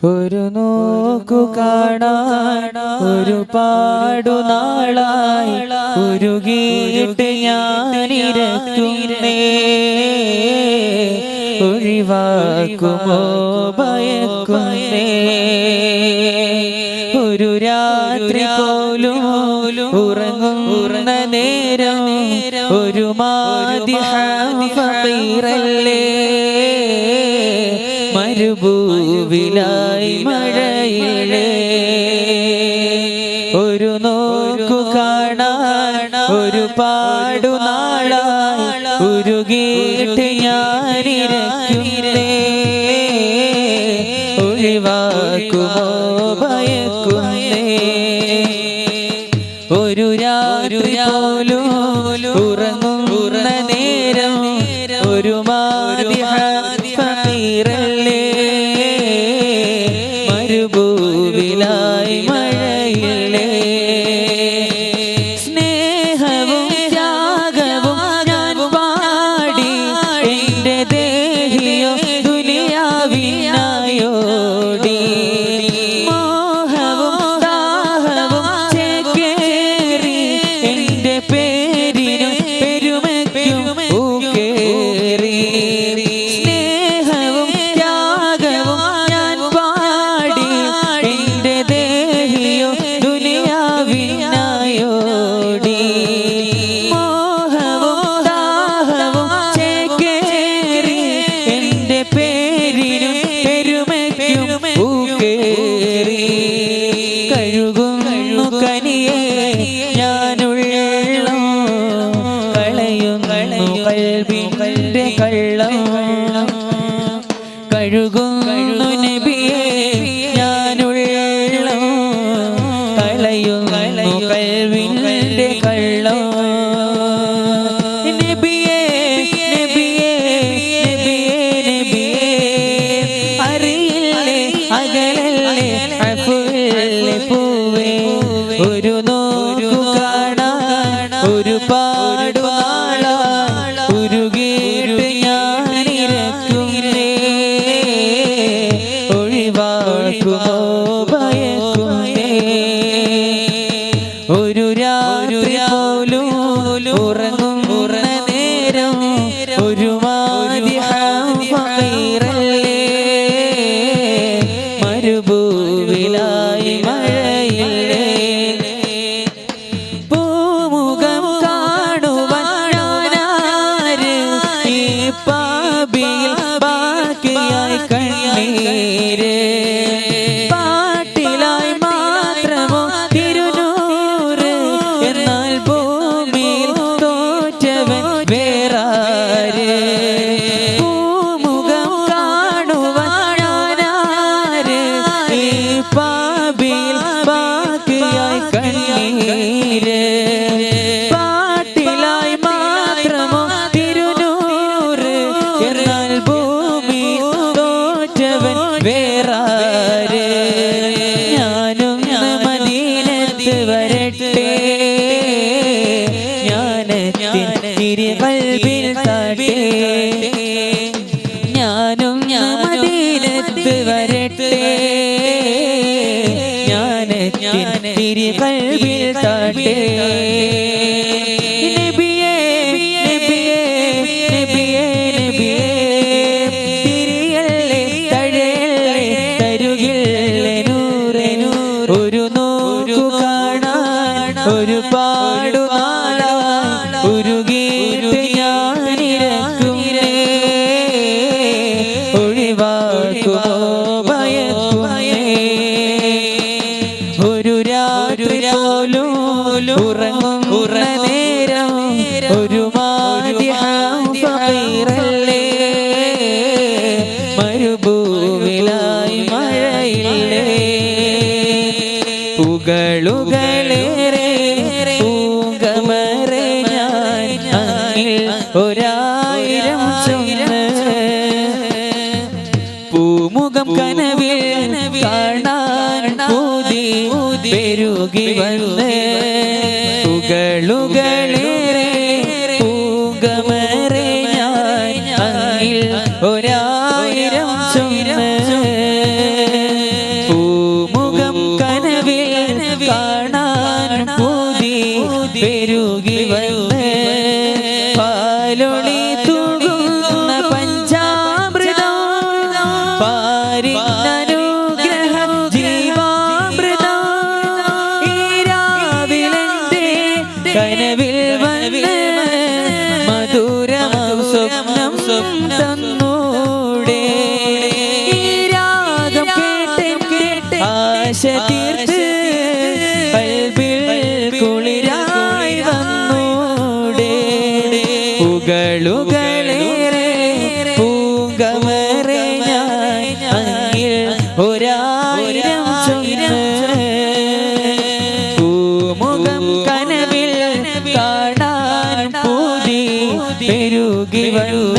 ഒരു നോക്കു കാണാൻ ഒരു പാടുനാളായി ഒരു ഗീട്ട് ഞാനിരക്കുന്നേ ഒഴിവാക്കുമോ ഭയക്കുന്നേ. ഒരു രാത്രി പോലും ഉറങ്ങും ഉറങ്ങ നേരം ഒരു മാതിരല്ലേ മരുഭൂവിലായി ഒരു നോക്കു കാണാൻ ഒരു പാടു ഒരു ഗീട്ട് ഞാനിരക്കുന്നേ ഒഴിവാക്കുമോ ഭയക്കുന്നേ. ഒരു രാത്രി പോലും ഉറങ്ങും ഉറങ്ങ നേരം ഒരു മാതിരല്ലേ കഴുകുന്നു നബിയെ ഞാനുള്ളോ കളയും കൽവിന്റെ കള്ളം. നബിയെ നബിയെ നബിയെ നബിയെ അകലല്ലേ ഉറങ്ങും വരട്ടെ ഞാൻ തിരി കൽവിൽ താട്ടെ പോലും ഉറങ്ങും ഉറനേരം ഒരു മാതിരല്ലേ മരുഭൂവിലായി മഴയില്ലേ പുകളുകളേറെ പൂങ്കമറെ ഞാൻ ഒരായിരം ചൊന്ന് പൂമുഖം കനവിൽ ഊതി പെരുകി വന്ന് തുകളുകളേറെ പൂകമറെ ഞാൻ അങ്ങിൽ പൂമുഖം കനവിൽ കാണാൻ പൂതി പെരുകി വന്ന് പാലൊളി തുകുന്ന പഞ്ചാമൃതം പാരി തന്നൂടെ കനവിൽ കാണാൻ പൂതി പെരുകി വരൂ